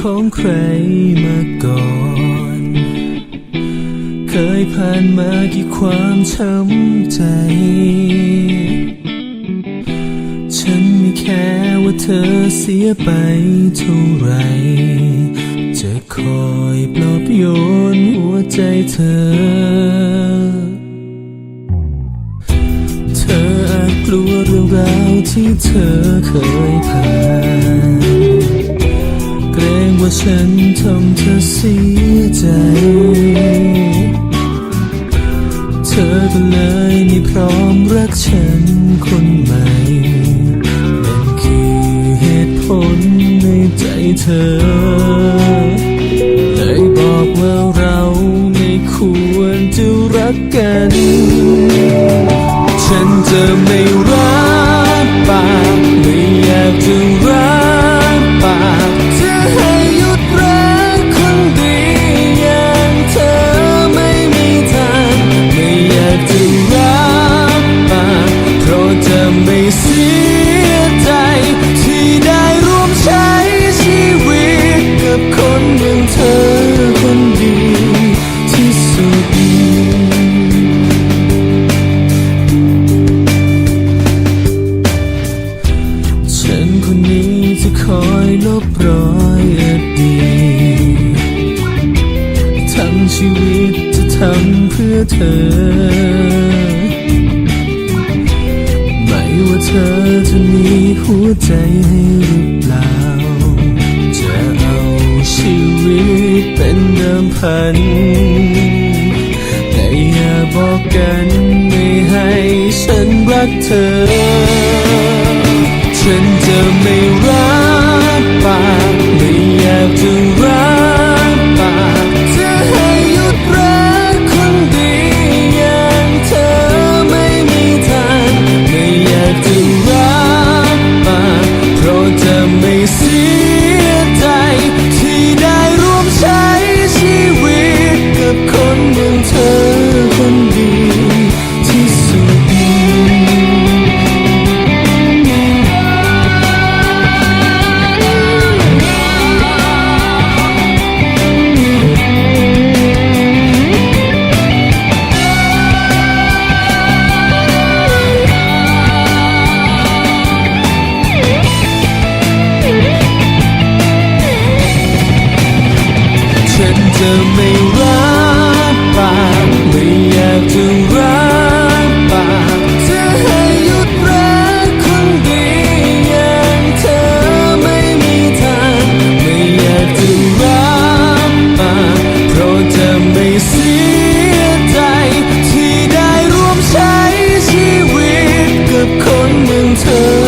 ของใครมาก่อน เคยผ่านมากี่ความช้ำใจ ฉันไม่แค่ว่าเธอเสียไปเท่าไร จะคอยปลอบโยนหัวใจเธอเธออาจกลัวเรื่องราวที่เธอเคยผ่าน ว่าฉันทำเธอเสียใจ เธอก็เลยไม่พร้อมรักฉันคนใหม่นั่นคือเหตุผลในใจเธอเลยบอกว่าเราไม่ควรจะรักกัน ฉันจะไม่ อยลบรอยอดีทั้งชีวิตจะทำเพื่อเธอ ไม่ว่าเธอจะมีหัวใจให้หรือเปล่า จะเอาชีวิตเป็นเดิมพัน แต่อย่าบอกกันไม่ให้ฉันรักเธอ ฉันจะไม่รับปากไม่อยากจะรัก ฉันจะไม่รับปากไม่อยากจะรับปากจะให้หยุดรักคนดีอย่างเธอไม่มีทางไม่อยากจะรับปากเพราะจะไม่เสียใจที่ได้ร่วมใช้ชีวิตกับคนเหมือนเธอ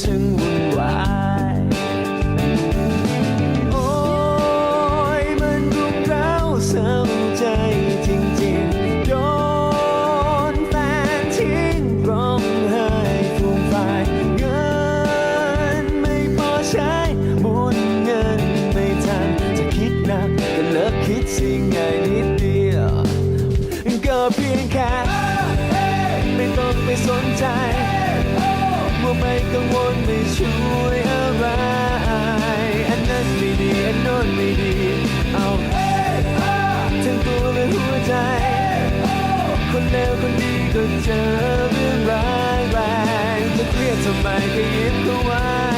ชี นอนโน้นไม่ดี เอาทั้งตัวและหัวใจ คนเลวคนดีก็เจอเรื่องร้ายแรงจะเครียดทำไมก็ยิ้มเข้าไว้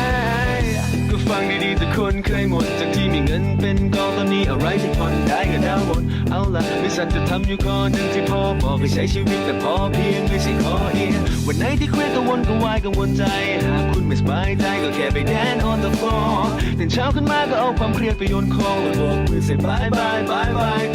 ฟังดีๆแต่คนเคยหมด จากที่มีเงินเป็นกองตอนนี้อะไรที่ผ่อนได้ก็ดาวน์หมดเอาล่ะไม่สันจะทำอยู่ข้อหนึ่งที่พ่อบอกให้ใช้ชีวิตแต่พอเพียงไม่ใช่ขอเอียงวันไหนที่เครียดกังวลกังวายกังวลใจ หากคุณไม่สบายใจก็แค่ไปแดน on the floor ตื่นเช้าขึ้นมาก็เอาความเครียดไปโยนคลองแล้วโบกมือเสียบายบายบายบาย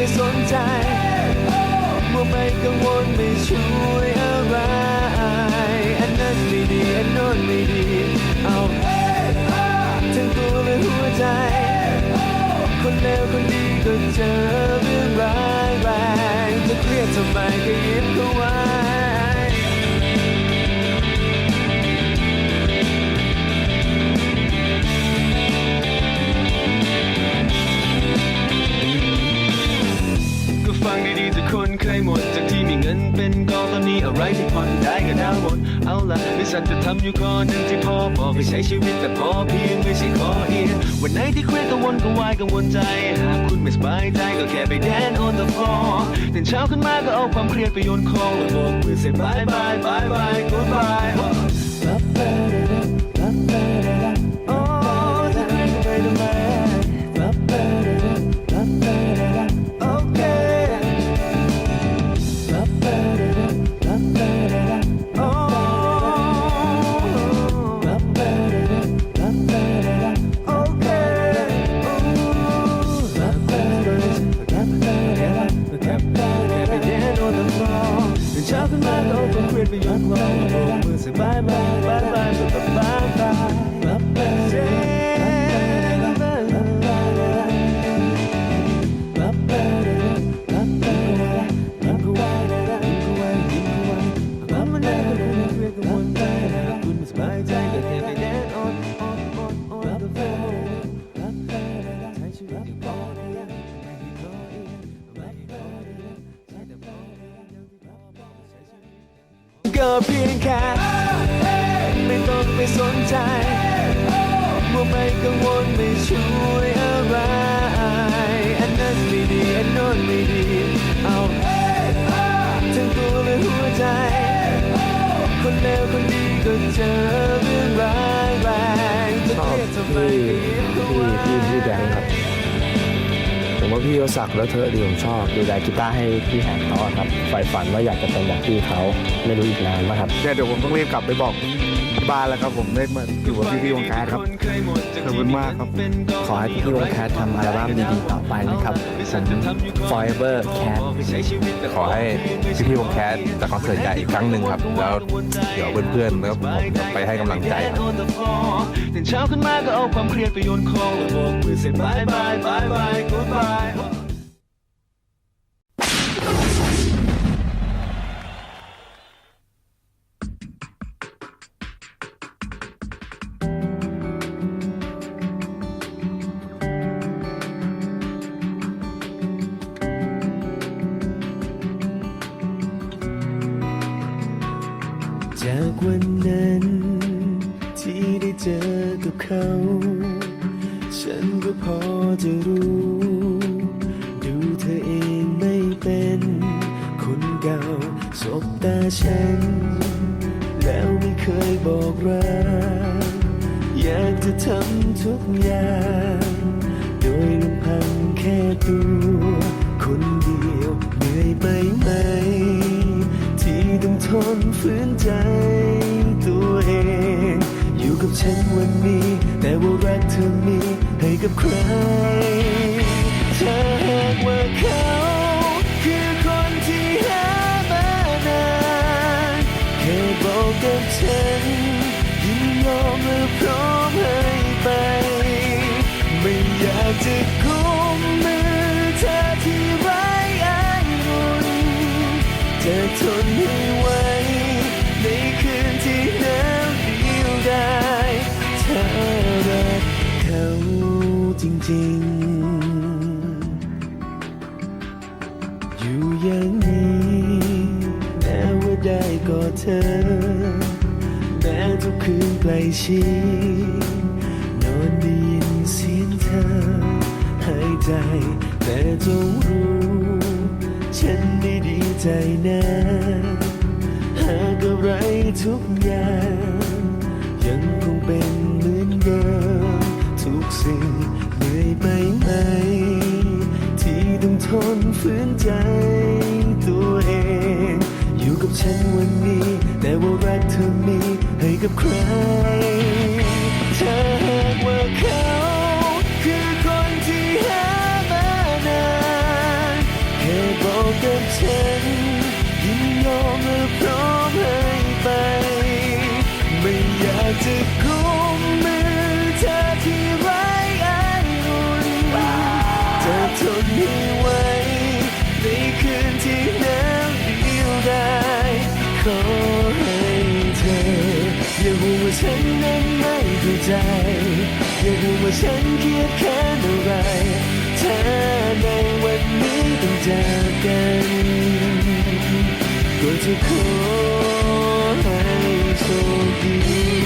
ไม่สนใจว่าไม่กังวลไม่ช่วยอะไร อันนั้นไม่ดี อันโน้นไม่ดี เอาทั้งตัวและหัวใจ คนเลวคนดีก็เจอเรื่องร้ายแรงจะเครียดทำไมก็ยิ้มเขาไว้ ยหมด จากที่มีเงินเป็นกองตอนนี้อะไรที่ผ่อนได้ก็ดาวน์หมด เอาล่ะมีสัทจธรรมอยู่ข้อหนึ่งที่พ่อบอกให้ใช้ชีวิตแต่พอเพียงไม่ใช่ข้อเอียงวันไหนที่เครียดกังวลกังวายกังวลใจ หากคุณไม่สบายใจก็แค่ไปแดน on the floor ตื่นเช้าขึ้นมาก็เอาความเครียดไปโยนคลองแล้วโบกมือเสียบายบายบายบาย goodbye ก็เพียงแค่ไม่ต้องไปสนใจว่าไม่กังวลไม่ช่วยอะไร อันนั้นไม่ดีอันโน้นไม่ดีเอาทั้งตัวและหัวใจ คนเลวคนดีก็เจอเรื่องร้ายแรงชอบเรียกทำไมพี่ก็ยิ้มเข้าพี่พี่พี่แบงค์ครับ ว่าพี่เขาสักแล้วเธอดีผมชอบ ดูแลกีตาร์ให้พี่แหงเขาอะครับใฝ่ฝันว่าอยากจะเป็นแบบพี่เขาไม่รู้อีกนานไหมครับ เดี๋ยวผมต้องรีบกลับไปบอกที่ บ้านแล้วครับผมได้มาอยู่กับพี่พี่วงการครับขอบคุณมากครับ ขอให้พี่วงแคททำอัลบั้มดีๆต่อไปนะครับผม Forever Cat ขอให้พี่พี่ๆวงแคสจัดคอนเสิร์ตใหญ่อีกครั้งหนึ่งครับ แล้วเดี๋ยวเพื่อนๆแล้วผมจะไปให้กำลังใจครับตื่นเช้าขึ้นมาก็เอาความเครียดไปโยนคลองแล้วโบกมือเสียบายบายบายบาย goodbye จาก อยากจะทำทุกอย่าง โดยลำพังแค่ตัวคนเดียวเหนื่อยไหมไหม ที่ต้องทนฝืนใจตัวเอง อยู่กับฉันวันนี้ แต่ว่ารักเธอมีให้กับใครถ้าหากว่าเขาคือคนที่หามานานแค่บอกกับฉัน จะกุมมือเธอที่ไร้อายรุนจะทนให้ไหวในคืนที่หนาวเดียวดายถ้ารักเขาจริงๆ อยู่อย่างนี้แม้ว่าได้กอดเธอ แม้ทุกคืนใกล้ชิด ใจแต่จงรู้ ฉันได้ดีใจนะหากอะไรทุกอย่าง ยังคงเป็นเหมือนเดิม ทุกสิ่งเหนื่อยไหมไหม ที่ต้องทนฝืนใจตัวเอง อยู่กับฉันวันนี้ แต่ว่ารักเธอมีให้กับใคร จะกุมมือเธอที่ไร้อายรุนจะทนให้ไหวในคืนที่หนาวเดียวดายขอให้เธอ อย่าห่วงว่าฉันนั้นไม่เข้าใจ อย่าห่วงว่าฉันเครียดแค้นอะไรถ้าในวันนี้ต้องจากกันก็จะขอให้โชคดี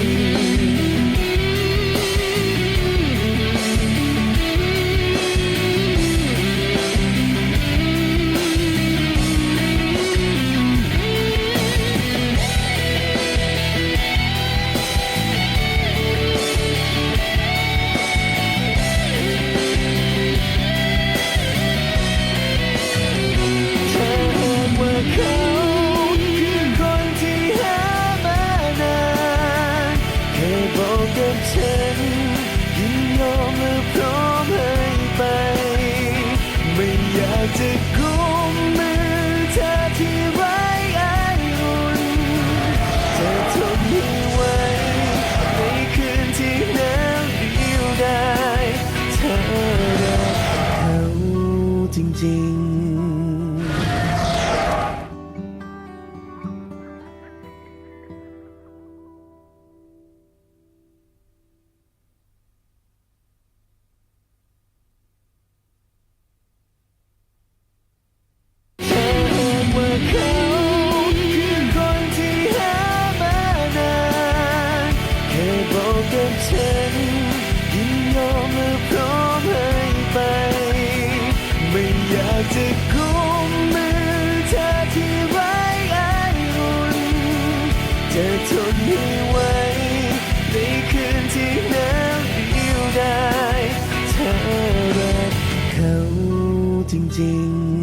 ดี